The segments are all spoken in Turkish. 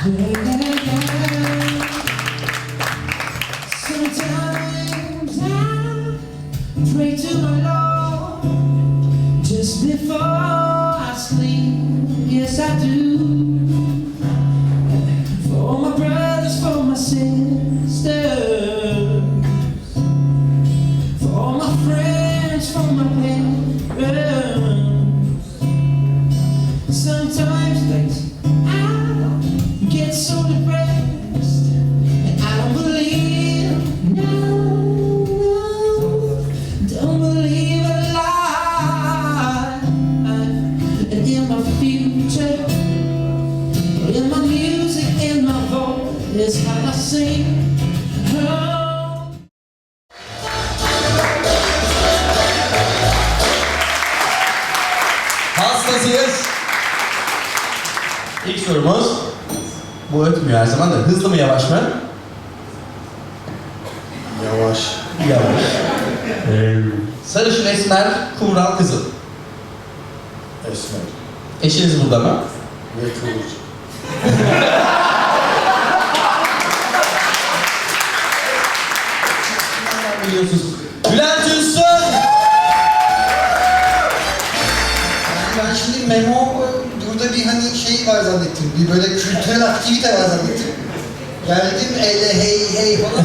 Sometimes I pray to my Lord just before I sleep. Yes, I do. For my brothers, for my sisters, for all my friends, for my parents. Sometimes late, I get so depressed, and I don't believe, no, no, don't believe a lie. And in my future, in my music, in my voice, is how I sing. Oh. Hastasıyız. İlk sorumuz, bu ötmüyor her zaman da hızlı mı yavaş mı? Yavaş. Yavaş. Sarışın esmer, kumral kızıl. Esmer. Eşiniz burada mı? Ve kıvırcık. Biliyorsunuz? Bülent Ünsün! Ben şimdi memo burada bir hani şey var zannettim. Bir böyle kültürel aktivite var zannettim. Geldim ele hey hey falan.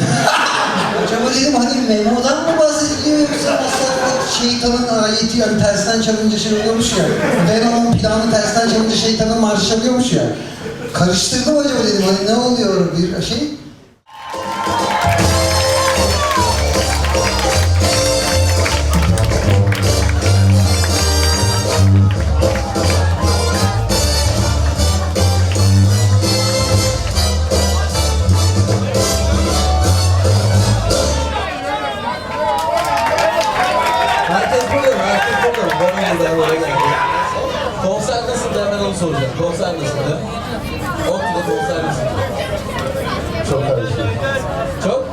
Acaba dedim hani memodan mı bahsediliyor yoksa aslında şeytanın ayeti yani tersten çalınca şey oluyormuş ya. Venom'un planı tersten çalınca şeytanın marşı çalıyormuş ya. Karıştırdım acaba dedim hani ne oluyor bir şey. Herkes burada mı? Herkes burada mı? Ben burada buraya geldim. Konser nasıldı hemen onu soracağım. Konser nasıldı? Okula konser nasıldı? Çok karışık. Çok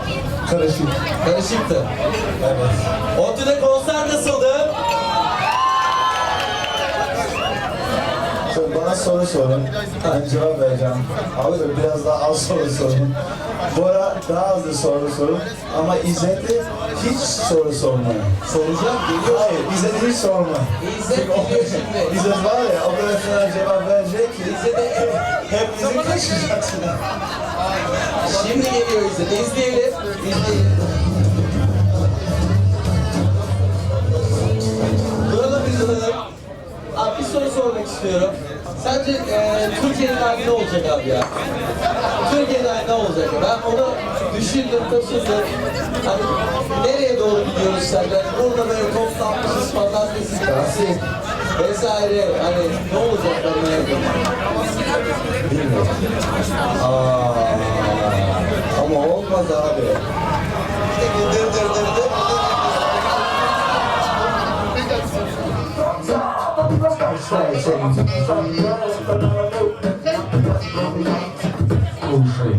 Karışık. karışıktı. Evet. ODTÜ'de konser nasıldı? Şimdi bana soru sorun. Ben cevap vereceğim. Abi de biraz daha az soru sorun. Bora daha az da soru sorun. Ama İzzet'e hiç soru sormayın. Soracağım, geliyor. Hayır, İzzet hiç sorma. İzzet geliyor şimdi. İzzet var ya, o kadar sana cevap verecek ki İzzet'e hep bizi kaçıracaksın. şimdi geliyor İzzet. İzleyelim. İzleyelim. Duralım. Abi bir soru sormak istiyorum. Sence e, Türkiye'nin hali ne olacak abi ya? Türkiye'nin hali ne olacak? Ben onu düşündüm, taşındım. Hani nereye doğru gidiyoruz sence? Hani burada böyle toplanmışız, taksi vesaire. Hani ne olacak Слушай.